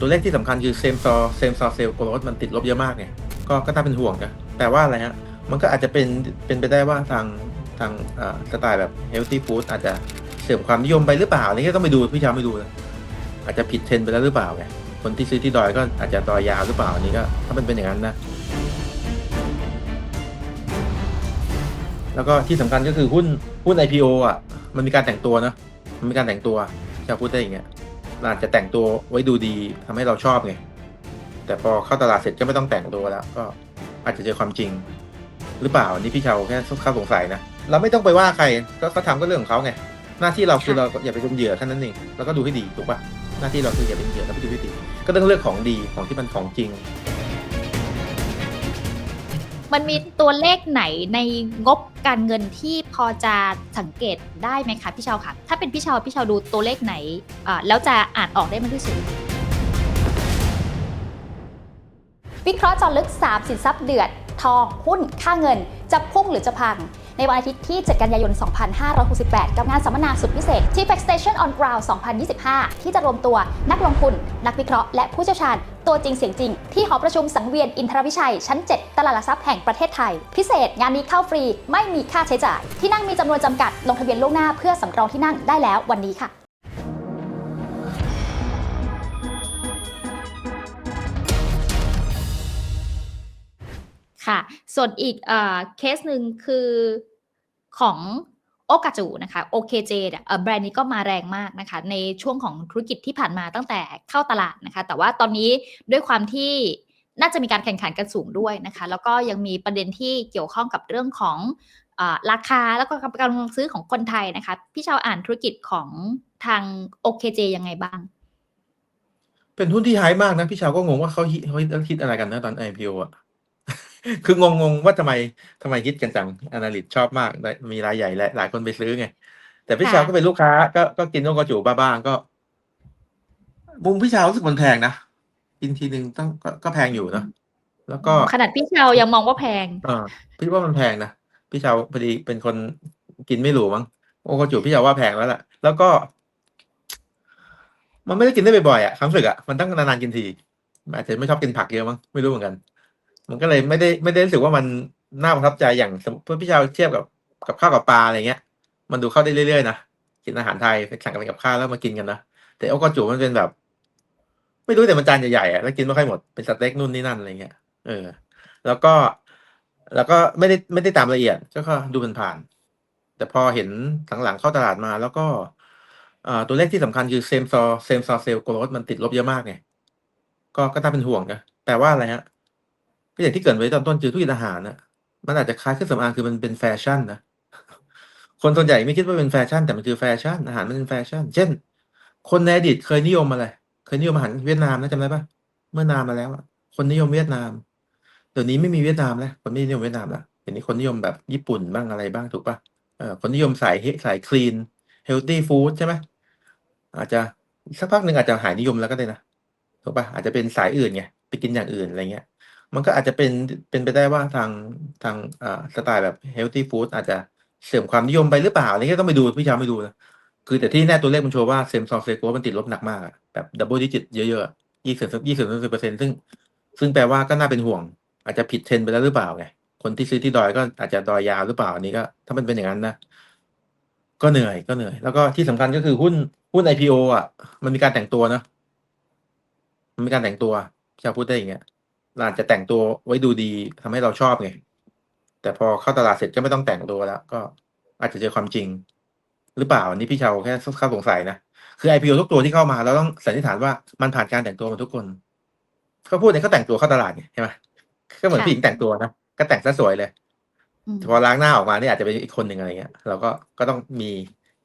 ตัวเลขที่สำคัญคือเซมซอเซมซอเซลโกรดมันติดลบเยอะมากไงก็ก็น่าเป็นห่วงนะแต่ว่าอะไรฮะมันก็อาจจะเป็นเป็นไปได้ว่าทางทางสไตล์แบบเฮลตี้ฟู้ดอาจจะเสื่อมความนิยมไปหรือเปล่าอันนี้ก็ต้องไปดูพี่ชาวไม่ดูนะอาจจะผิดเทรนไปแล้วหรือเปล่าไงคนที่ซื้อที่ดอยก็อาจจะดอยยาวหรือเปล่าอันนี้ก็ถ้ามันเป็นอย่างนั้นนะแล้วก็ที่สำคัญก็คือหุ้นหุ้น IPO อะมันมีการแต่งตัวนะมันมีการแต่งตัวจะพูดได้อย่างเงี้ย อาจจะแต่งตัวไว้ดูดีทำให้เราชอบไงแต่พอเข้าตลาดเสร็จก็ไม่ต้องแต่งตัวแล้ว ก็อาจจะเจอความจริง หรือเปล่าอันนี้พี่เชาแค่ข้าสงสัยนะเราไม่ต้องไปว่าใครก็เขาทำก็เรื่องของเขาไงหน้าที่เราคือเราอย่าไปเป็นเหยื่อแค่นั้นเองแล้วก็ดูให้ดีถูกป่ะหน้าที่เราคืออย่าเป็นเหยื่อแล้วไปดูให้ดี ก็ต้องเลือกของดีของที่มันของจริง มันมีตัวเลขไหนในงบการเงินที่พอจะสังเกตได้ไหมคะพี่ชาค่ะถ้าเป็นพี่ชาวพี่ชาวดูตัวเลขไหนอ่าแล้วจะอ่านออกได้มากที่สุด วิเคราะห์เจอลึก 3 สินทรัพย์เดือด ทอง หุ้น ค่าเงิน จะพุ่งหรือจะพัง ในวันอาทิตย์ที่ 7 กันยายน 2568 กับงานสัมมนาสุดพิเศษที่ Fact Station on Ground 2025 ที่จะรวมตัวนักลงทุน นักวิเคราะห์และผู้เชี่ยวชาญตัวจริงเสียงจริง ที่หอประชุมสังเวียนอินทรวิชัย ชั้น 7 ตลาดหลักทรัพย์แห่งประเทศไทย พิเศษงานนี้เข้าฟรีไม่มีค่าใช้จ่าย ที่นั่งมีจำนวนจำกัดลงทะเบียนล่วงหน้าเพื่อสำรองที่นั่งได้แล้ววันนี้ค่ะค่ะ ส่วนอีกเอเคสหนึ่งคือของ โอกาจูนะคะ OKJ เนี่ยเอ่อแบรนด์นี้ก็มาแรงมากนะคะ ในช่วงของธุรกิจที่ผ่านมาตั้งแต่เข้าตลาดนะคะ แต่ว่าตอนนี้ด้วยความที่น่าจะมีการแข่งขันกันสูงด้วยนะคะ แล้วก็ยังมีประเด็นที่เกี่ยวข้องกับเรื่องของอราคาแล้วก็กำลังซื้อของคนไทยนะคะ พี่ชาวอ่านธุรกิจของทาง OKJ ยังไงบ้าง เป็นหุ้นที่ไฮมากนะ พี่ชาวก็งงว่าเขาฮิตเขาคิดอะไรกันนะตอน IPO อะ คืองงงๆว่าทำไมทำไมคิดกันจังอนาลิตชอบมากได้มีรายใหญ่และหลายคนไปซื้อไง แต่พี่ค่ะชาวก็เป็นลูกค้า ก็ก็กินนกกระจูบ้างๆก็มุมพี่ชาวรู้สึกมันแพงนะกินทีหนึ่งต้องก็ก็แพงอยู่เนอะแล้วก็ขนาดพี่ชาวยังมองว่าแพงเออพี่ว่ามันแพงนะพี่ชาวพอดีเป็นคนกินไม่หรูมั้งโอ้กระจูพี่ชาวว่าแพงแล้วแหละแล้วก็ มันไม่ได้กินได้บ่อยๆอะความรู้สึกอะมันต้องนานๆกินทีอาจจะไม่ชอบกินผักเยอะมั้งไม่รู้เหมือนกัน มันก็เลยไม่ได้ไม่ได้รู้สึกว่ามันน่าประทับใจอย่างสมมติพี่ชาวเทียบกับกับข้าวกับปลาอะไรเงี้ย มันดูเข้าได้เรื่อยๆนะกินอาหารไทยสั่งกันเป็นกับข้าวแล้วมากินกันนะแต่โอกาจูมันเป็นแบบ ไม่รู้แต่มันจานใหญ่ๆอะแล้วกินไม่ค่อยหมดเป็นสเต็กนู่นนี่นั่นอะไรเงี้ยเออ แล้วก็แล้วก็ไม่ได้ไม่ได้ตามละเอียดก็ดูมันผ่านๆแต่พอเห็นหลังๆเข้าตลาดมาแล้วก็ตัวเลขที่สำคัญคือเซมซอเซมซอเซลโกรดมันติดลบเยอะมากไงก็ก็น่าเป็นห่วงนะแต่ว่าอะไรฮะ ก็อย่างที่เกิดไว้ตอนต้นคือธุรกิจอาหารนะมันอาจจะคล้ายเครื่องสำอางคือมันเป็นแฟชั่นนะคนส่วนใหญ่ไม่คิดว่าเป็นแฟชั่น แต่มันคือแฟชั่นอาหารมันเป็นแฟชั่น เช่น คนในอดีตเคยนิยมอะไร เคยนิยมอาหารเวียดนามนะจำได้ปะเมื่อนานมาแล้วคนนิยมเวียดนามเดี๋ยวนี้ไม่มีเวียดนามแล้วคนไม่นิยมเวียดนามแล้วเดี๋ยวนี้คนนิยมแบบญี่ปุ่นบ้างอะไรบ้างถูกปะเออคนนิยมสายสายคลีนเฮลตี้ฟู้ดใช่ไหมอาจจะสักพักหนึ่งอาจจะหายนิยมแล้วก็ได้นะถูกปะอาจจะเป็นสายอื่นไงไปกินอย่างอื่นอะไรเงี้ย มันก็อาจจะเป็นเป็นไปได้ว่าทางทางอ่าสไตล์แบบเฮลตี้ฟู้ดอาจจะเสื่อมความนิยมไปหรือเปล่าอันนี้ก็ต้องไปดูพี่ชาวไม่ดูนะคือแต่ที่แน่ตัวเลขมันโชว์ว่าเซมซองเซโกมันติดลบหนักมากแบบดับเบิลดิจิตเยอะๆยี่สิบยี่สิบสิบเปอร์เซ็นต์ซึ่ง ซึ่งแปลว่าก็น่าเป็นห่วง อาจจะผิดเทรนไปแล้วหรือเปล่าไงคนที่ซื้อที่ดอยก็อาจจะดอยยาวหรือเปล่าอันนี้ก็ถ้ามันเป็นอย่างนั้นนะก็เหนื่อยก็เหนื่อย แล้วก็ที่สำคัญก็คือหุ้นหุ้น IPO อะ มันมีการแต่งตัวเนะมันมีการแต่งตัวชาวพูดได้อย่างเงี้ย เราอาจจะแต่งตัวไว้ดูดีทำให้เราชอบไงแต่พอเข้าตลาดเสร็จก็ไม่ต้องแต่งตัวแล้ว ก็อาจจะเจอความจริง หรือเปล่าอันนี้พี่เชาแค่ข้าสงสัยนะคือ IPO ทุกตัวที่เข้ามาเราต้องสันนิษฐานว่ามันผ่านการแต่งตัวมาทุกคนเขาพูดเนี่ยเขาแต่งตัวเข้าตลาดไงใช่ไหมก็เหมือนค่ะผู้หญิงแต่งตัวนะก็แต่งซะสวยเลยอืมพอล้างหน้าออกมาเนี่ยอาจจะเป็นอีกคนหนึ่งอะไรเงี้ยเราก็ก็ต้องมี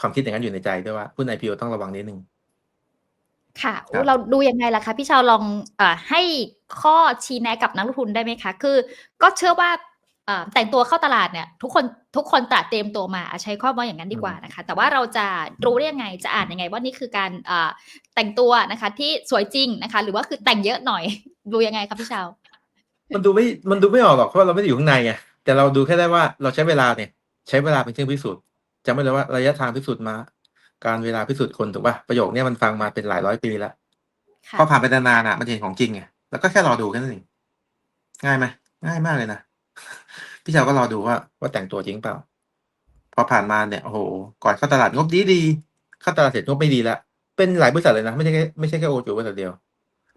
ความคิดอย่างนั้นอยู่ในใจด้วยว่าหุ้น IPO ต้องระวังนิดนึง ค่ะครับเราดูยังไงล่ะคะพี่ชาวลองเออให้ข้อชี้แนะกับนักลงทุนได้ไหมคะ คือ ก็เชื่อว่าเอ่อแต่งตัวเข้าตลาดเนี่ยทุกคนทุกคนตระเตรียมตัวมาอะใช้ข้อว่าอย่างนั้นดีกว่านะคะ แต่ว่าเราจะรู้ได้ยังไงจะอ่านยังไง ว่านี่คือการเอ่อแต่งตัวนะคะ ที่สวยจริงนะคะ หรือว่าคือแต่งเยอะหน่อยดูยังไงคะพี่ชาวมันดูไม่มันดูไม่ออกหรอกเพราะเราไม่ได้อยู่ข้างในไงแต่เราดูแค่ได้ว่าเราใช้เวลาเนี่ย ใช้เวลาเป็นเครื่องพิสูจน์จำไม่เลยว่าระยะทางพิสูจน์มา การเวลาพิสูจน์คนถูกป่ะประโยคเนี้ยมันฟังมาเป็นหลายร้อยปีแล้วค่ะพอผ่านไปนานๆอะมันจะเห็นของจริงไงแล้วก็แค่รอดูแค่นั้นเองง่ายไหมง่ายมากเลยนะพี่เจ้าก็รอดูว่าว่าแต่งตัวจริงเปล่า พอผ่านมาเนี่ยโอ้โหก่อนเข้าตลาดงบดีดีๆเข้าตลาดเสร็จงบไม่ดีแล้วเป็นหลายบริษัทเลยนะไม่ใช่แค่ไม่ใช่แค่โอจูบริษัทเดียว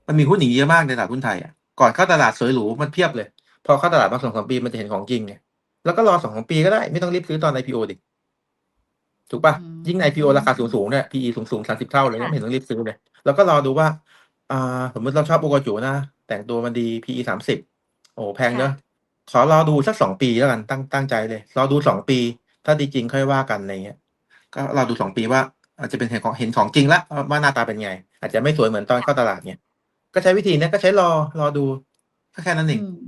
มันมีหุ้นอย่างนี้เยอะมากในตลาดหุ้นไทยอะก่อนเข้าตลาดสวยหรูมันเพียบเลย พอเข้าตลาดมาสองสามปีมันจะเห็นของจริงไงแล้วก็รอสองสามปีก็ได้ไม่ต้องรีบซื้อตอน IPO ดิ ถูกปะอืมยิ่งใน IPO ราคาสูงๆเนี่ย PE สูงๆสามสิบเท่าเลยเนี่ยค่ะไม่เห็นต้องรีบซื้อเลย แล้วก็รอดูว่า อ่า สมมติเราชอบโอกาจูนะ แต่งตัวมันดี PE สามสิบโอ้แพงเนอะขอรอดูสักสองปีแล้วกันตั้งตั้งใจเลย รอดูสองปี ถ้าดีจริงค่อยว่ากันอะไรเงี้ย ก็รอดูสองปีว่า อาจจะเป็นเห็นของเห็นของจริงละว่าหน้าตาเป็นไง อาจจะไม่สวยเหมือนตอนเข้าตลาดเนี่ย ก็ใช้วิธีเนี้ยก็ใช้รอรอดูก็แค่นั้นเองอืม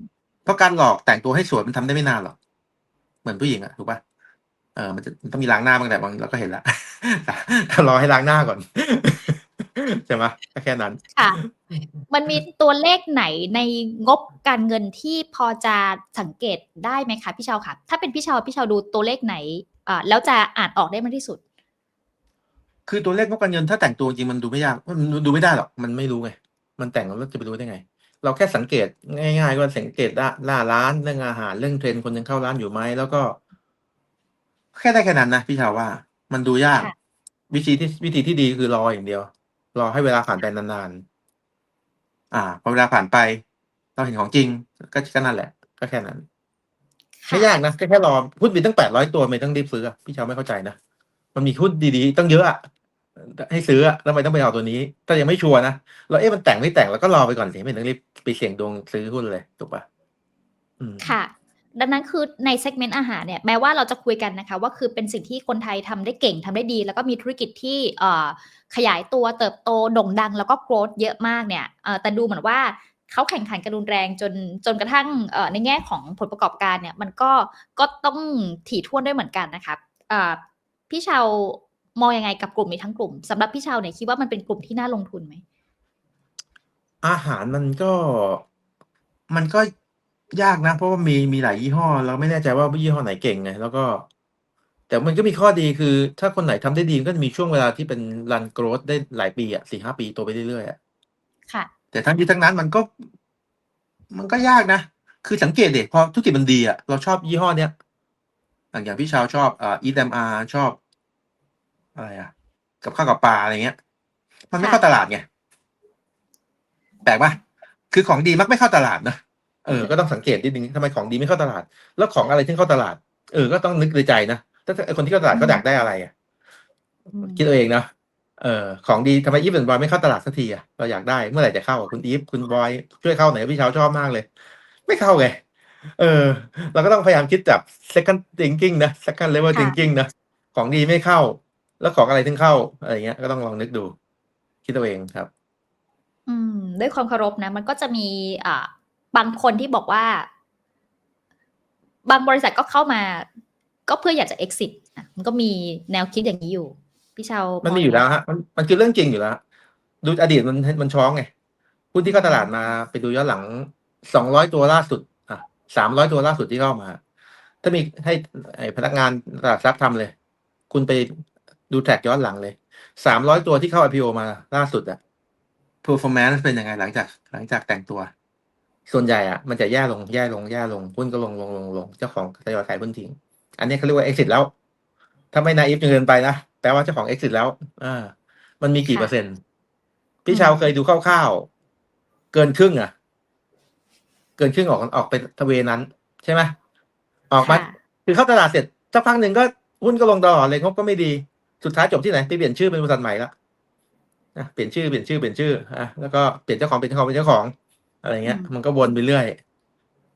เพราะการหลอกแต่งตัวให้สวยมันทำได้ไม่นานหรอก เหมือนผู้หญิงอะถูกปะ เออมันจะมันต้องมีล้างหน้าบ้างแต่บางเราก็เห็นละถ้ารอให้ล้างหน้าก่อนใช่ไหมก็แค่นั้นค่ะ มันมีตัวเลขไหนในงบการเงินที่พอจะสังเกตได้ไหมคะพี่เชาวค่ะ ถ้าเป็นพี่เชาวพี่เชาวดูตัวเลขไหนอ่าแล้วจะอ่านออกได้มากที่สุด คือตัวเลขงบการเงินถ้าแต่งตัวจริงมันดูไม่ยากมันดูไม่ได้หรอกมันไม่รู้ไงมันแต่งแล้วจะไปรู้ได้ไง เราแค่สังเกตง่ายๆว่าสังเกตหน้าหน้าร้านเรื่องอาหารเรื่องเทรนด์คนยังเข้าร้านอยู่ไหมแล้วก็ แค่ได้แค่นั้นนะพี่ชาวว่า มันดูยาก ค่ะ วิธีที่วิธีที่ดีคือรออย่างเดียว รอให้เวลาผ่านไปนานๆอ่าพอเวลาผ่านไป เราเห็นของจริง ก็ก็นั่นแหละ ก็แค่นั้นไม่ยากนะแค่แค่รอหุ้นมีตั้งแปดร้อยตัวไม่ต้องรีบซื้ออะพี่ชาวไม่เข้าใจนะมันมีหุ้นดีๆตั้งเยอะอะให้ซื้ออะแล้วทำไมต้องไปเอาตัวนี้ ถ้ายังไม่ชัวร์นะเราเอ๊ะมันแต่งไม่แต่งแล้วก็รอไปก่อนสิไม่ต้องรีบไปเสี่ยงดวงซื้อหุ้นเลยถูกปะอืม ค่ะ ดังนั้นคือในเซกเมนต์อาหารเนี่ยแม้ว่าเราจะคุยกันนะคะว่าคือเป็นสิ่งที่คนไทยทำได้เก่งทำได้ดี แล้วก็มีธุรกิจที่ขยายตัวเติบโตโด่งดัง แล้วก็โกรธเยอะมากเนี่ยแต่ดูเหมือนว่าเขาแข่งขันกันรุนแรงจนจนกระทั่งในแง่ของผลประกอบการเนี่ยมันก็ก็ต้องถี่ถ้วนด้วยเหมือนกันนะคะพี่ชาวมองยังไงกับกลุ่มนี้ทั้งกลุ่มสำหรับพี่ชาวเนี่ยคิดว่ามันเป็นกลุ่มที่น่าลงทุนไหมอาหารมันก็มันก็ ยากนะ เพราะว่ามีมีหลายยี่ห้อ เราไม่แน่ใจว่ายี่ห้อไหนเก่งไงแล้วก็ แต่มันก็มีข้อดีคือ ถ้าคนไหนทำได้ดีมันก็จะมีช่วงเวลาที่เป็นรันโกรธได้หลายปีอะสี่ห้าปีโตไปเรื่อยๆอะค่ะ แต่ทั้งนี้ทั้งนั้นมันก็ มันก็ยากนะ คือสังเกตเด็กพอธุรกิจมันดีอะเราชอบยี่ห้อเนี้ยอย่างอย่างพี่ชาวชอบอ่าอีแมอาชอบ อะไรอะ กับข้าวกับปลาอะไรเงี้ย มันไม่ค่ะเข้าตลาดไงแปลกปะคือของดีมักไม่เข้าตลาดนะ เออ ก็ต้องสังเกตนิดนึงทำไมของดีไม่เข้าตลาด แล้วของอะไรที่เข้าตลาด เออ ก็ต้องนึกในใจนะ ถ้าไอ้คนที่เข้าตลาดก็อยากได้อะไรอะอืมคิดเอาเองนะ เออ ของดีทำไมอีฟเป็นบอยไม่เข้าตลาดสักทีอะ เราอยากได้ เมื่อไหร่จะเข้าอะคุณอีฟคุณบอยช่วยเข้าหน่อยพี่เช้าชอบมากเลย ไม่เข้าไง เออ เราก็ต้องพยายามคิดแบบ second thinking นะ second level ค่ะ thinking นะ ของดีไม่เข้า แล้วของอะไรถึงเข้า อะไรเงี้ย ก็ต้องลองนึกดู คิดเอาเองครับ อืม ด้วยความเคารพนะ มันก็จะมีอ่า บางคนที่บอกว่า บางบริษัทก็เข้ามา ก็เพื่ออยากจะ exit อะมันก็มีแนวคิดอย่างนี้อยู่ พี่เชาวมันมีอยู่แล้วฮะมันมันคือเรื่องจริงอยู่แล้ว ดูอดีตมันมันช้องไงหุ้นที่เข้าตลาดมาไปดูย้อนหลังสองร้อยตัวล่าสุด อะสามร้อยตัวล่าสุดที่เข้ามา ถ้ามีให้ไอ้พนักงานตลาดทรัพย์ทำเลย คุณไปดูแท็กย้อนหลังเลยสามร้อยตัวที่เข้า IPO มาล่าสุดอะ performance เป็นยังไงหลังจากหลังจากแต่งตัว ส่วนใหญ่อะมันจะแย่ลงแย่ลงแย่ลงหุ้นก็ลงลงลงลงเจ้าของทยอยขายหุ้นทิ้ง อันนี้เขาเรียกว่า exit แล้ว ถ้าไม่นาอีฟจนเกินไปนะแปลว่าเจ้าของ exit แล้วอ่ามันมีกี่เปอร์เซ็นต์ พี่ชาวเคยดูคร่าวๆเกินครึ่งอะเกินครึ่งออกออกไปทะเวนั้น ใช่ไหมออกมาค่ะคือเข้าตลาดเสร็จสักพักหนึ่งก็หุ้นก็ลงตลอดเลยงบก็ไม่ดีสุดท้ายจบที่ไหนไปเปลี่ยนชื่อเป็นบริษัทใหม่ละนะเปลี่ยนชื่อเปลี่ยนชื่อเปลี่ยนชื่ออะแล้วก็เปลี่ยนเจ้าของเป็นเจ้าของเป็นเจ้าของ อะไรเงี้ยอืมมันก็วนไปเรื่อย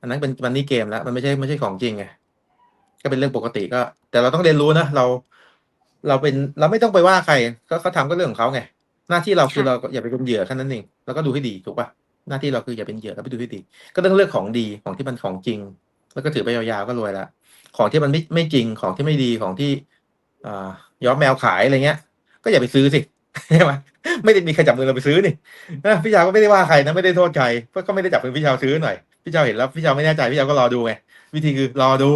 อันนั้นเป็นมันนี่เกมแล้ว มันไม่ใช่ไม่ใช่ของจริงไงก็เป็นเรื่องปกติก็ แต่เราต้องเรียนรู้นะเรา เราเป็นเราไม่ต้องไปว่าใครก็เขาทำก็เรื่องของเขาไงหน้าที่เราคือค่ะเราก็อย่าไปเป็นเหยื่อแค่นั้นเองแล้วก็ดูให้ดีถูกป่ะหน้าที่เราคืออย่าเป็นเหยื่อแล้วไปดูให้ดี ก็ต้องเลือกของดีของที่มันของจริง แล้วก็ถือไปยาวๆก็รวยละของที่มันไม่ไม่จริงของที่ไม่ดีของที่อ่าย้อมแมวขายอะไรเงี้ย ก็อย่าไปซื้อสิ ใช่ไหมไม่ได้มีใครจับมือเราไปซื้อนี่นะพี่ชาวก็ไม่ได้ว่าใครนะไม่ได้โทษใครก็ไม่ได้จับมือพี่ชาวซื้อหน่อยพี่ชาวเห็นแล้วพี่ชาวไม่แน่ใจพี่ชาวก็รอดูไงวิธีคือรอดู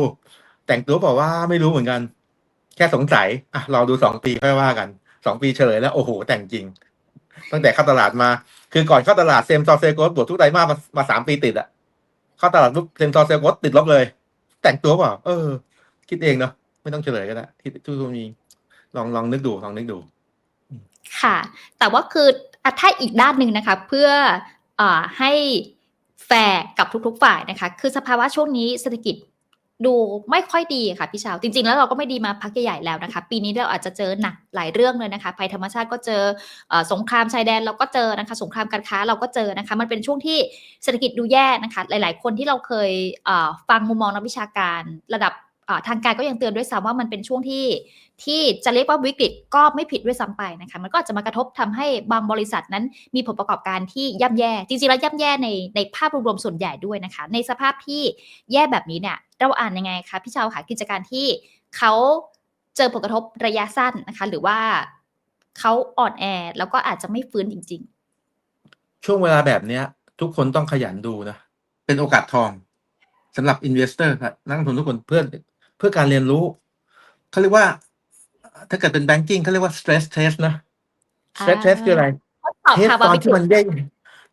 แต่งตัวบอกว่าไม่รู้เหมือนกัน แค่สงสัยอะรอดูสองปีค่อยว่ากันสองปีเฉลยแล้วโอ้โหแต่งจริง ตั้งแต่เข้าตลาดมา คือก่อนเข้าตลาดเซมซอเซโกสบวกทุกไตรมาสมามาสามปีติดอะเข้าตลาดปุ๊บเซมซอเซโกสติดลบเลย แต่งตัวเปล่าเออ คิดเองเนาะไม่ต้องเฉลยก็ได้ที่ทุกคนมีลองลองนึกดูลองนึกดู ค่ะ แต่ว่าคือถ้าอีกด้านหนึ่งนะคะเพื่ออให้แฟร์กับทุกๆฝ่ายนะคะ คือสภาวะช่วงนี้เศรษฐกิจดูไม่ค่อยดีค่ะพี่ชาวจริง ๆ แล้วเราก็ไม่ดีมาพักใหญ่ๆแล้วนะคะ ปีนี้เราอาจจะเจอหนักหลายเรื่องเลยนะคะภัยธรรมชาติก็เจออสงครามชายแดนเราก็เจอนะคะ สงครามการค้าเราก็เจอนะคะ มันเป็นช่วงที่เศรษฐกิจดูแย่นะคะ หลาย ๆ คนที่เราเคยฟังมุมมองนักวิชาการระดับ ทางการก็ยังเตือนด้วยซ้ำว่ามันเป็นช่วงที่ที่จะเรียกว่าวิกฤตก็ไม่ผิดด้วยซ้ำไปนะคะมันก็อาจจะมากระทบทำให้บางบริษัทนั้นมีผลประกอบการที่ย่ำแย่ จริงๆแล้วย่ำแย่ในในภาพรวมส่วนใหญ่ด้วยนะคะ ในสภาพที่แย่แบบนี้เนี่ยเราอ่านยังไงคะพี่เชาวค่ะกิจการที่เขาเจอผลกระทบระยะสั้นนะคะ หรือว่าเขาอ่อนแอแล้วก็อาจจะไม่ฟื้นจริง ๆ ช่วงเวลาแบบเนี้ย ทุกคนต้องขยันดูนะ เป็นโอกาสทองสำหรับอินเวสเตอร์ครับนักลงทุนทุกคนเพื่อเพื่อการเรียนรู้เขาเรียกว่า ถ้าเกิดเป็นแบงกิ้งเขาเรียกว่า stress test นะ stress อ่า test คืออะไรๆทดสอบเทสภาวะตอนวิกฤที่ตมันแย่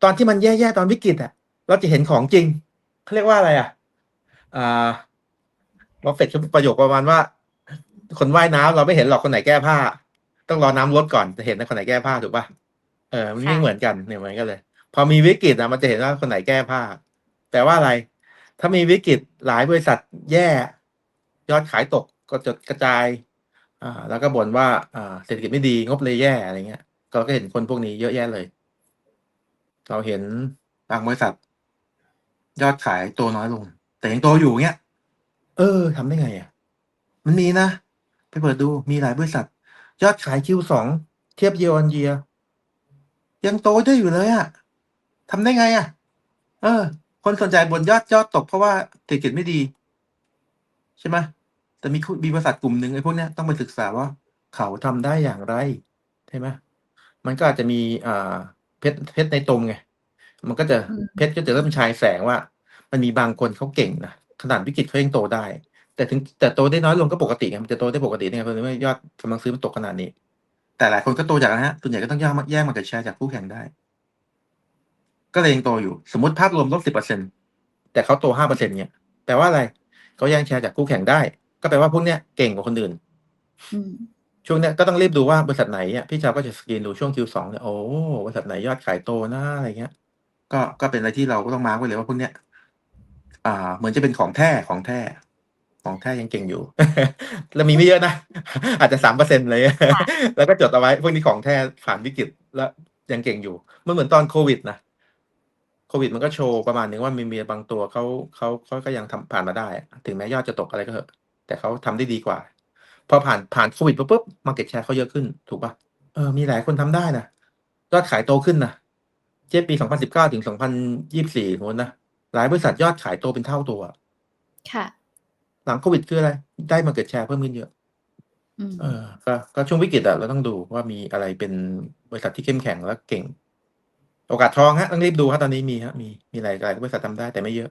ตอนที่มันแย่ๆตอนวิกฤตอะ เราจะเห็นของจริงเขาเรียกว่าอะไรอะอ่าเราเฟดประโยคประมาณว่า คนว่ายน้ำเราไม่เห็นหรอกคนไหนแก้ผ้า ต้องรอน้ำลดก่อนจะเห็นนะคนไหนแก้ผ้าถูกป่ะเออมันไม่ค่ะเหมือนกันเนี่ยเหมือนกันเลย พอมีวิกฤตอะมันจะเห็นว่าคนไหนแก้ผ้าแปลว่าอะไร ถ้ามีวิกฤตหลายบริษัทแย่ ยอดขายตกก็จะกระจายอ่าแล้วก็บ่นว่าอ่าเศรษฐกิจไม่ดีงบเลยแย่อะไรเงี้ยเราก็เห็นคนพวกนี้เยอะแยะเลย เราเห็นบางบริษัท ยอดขายโตน้อยลง แต่ยังโตอยู่เงี้ย เออทำได้ไงอะ มันมีนะ ไปเปิดดูมีหลายบริษัท ยอดขาย Q2 เทียบ year on year ยังโตได้อยู่เลยอะทำได้ไงอะ เออ คนสนใจบนยอดยอดตกเพราะว่าเศรษฐกิจไม่ดี ใช่ไหม แต่มีมีบริษัทกลุ่มหนึ่งไอ้พวกเนี้ยต้องไปศึกษาว่าเขาทำได้อย่างไรใช่ไหมมันก็อาจจะมีอ่าเพชรเพชรในตมไงมันก็จะอืมเพชรก็จะเริ่มฉายแสงว่า มันมีบางคนเขาเก่งนะขนาดวิกฤตเขายังโตได้ แต่ถึงแต่โตได้น้อยลงก็ปกติไงมันจะโตได้ปกติเนี่ยเพราะว่ายอดกำลังซื้อมันตกขนาดนี้ แต่หลายคนก็โตจากนะฮะส่วนใหญ่ก็ต้องแย่งมาแย่งมาเก็ตแชร์จากคู่แข่งได้ ก็เลยยังโตอยู่ สมมติภาพรวมลบสิบเปอร์เซ็นแต่เขาโตห้าเปอร์เซ็นเนี่ยแปลว่าอะไรเขาแย่งแชร์จากคู่แข่งได้ ก็แปลว่าพวกเนี้ยเก่งกว่าคนอื่นอืมช่วงเนี้ยก็ต้องรีบดูว่าบริษัทไหนอะพี่ชาวก็จะสกรีนดูช่วง Q2 เนี่ยโอ้บริษัทไหนยอดขายโตนะอะไรเงี้ย ก็ก็เป็นอะไรที่เราก็ต้องมาร์กไว้เลยว่าพวกเนี้ยอ่า เหมือนจะเป็นของแท้ของแท้ของแท้ยังเก่งอยู่ แล้วมีไม่เยอะนะ อาจจะสามเปอร์เซ็นเลย แล้วก็จดเอาไว้พวกนี้ของแท้ผ่านวิกฤตแล้วยังเก่งอยู่ มันเหมือนตอนโควิดนะ โควิดมันก็โชว์ประมาณนึงว่ามีมีบางตัวเขาเขาเขาก็ยังทำผ่านมาได้ ถึงแม้ยอดจะตกอะไรก็เถอะ แต่เขาทำได้ดีกว่า พอผ่านผ่านโควิดปุ๊บปุ๊บมาเก็ตแชร์เขาเยอะขึ้นถูกปะเออมีหลายคนทำได้นะยอดขายโตขึ้นนะเช่นปี 2019 ถึง 2024สมมตินะหลายบริษัทยอดขายโตเป็นเท่าตัวค่ะ หลังโควิดคืออะไร ได้มาเก็ตแชร์เพิ่มขึ้นเยอะอืมเออก็ก็ช่วงวิกฤตอะเราต้องดูว่ามีอะไรเป็นบริษัทที่เข้มแข็งและเก่ง โอกาสทองฮะต้องรีบดูฮะตอนนี้มีฮะมีมีหลายหลายบริษัททำได้แต่ไม่เยอะ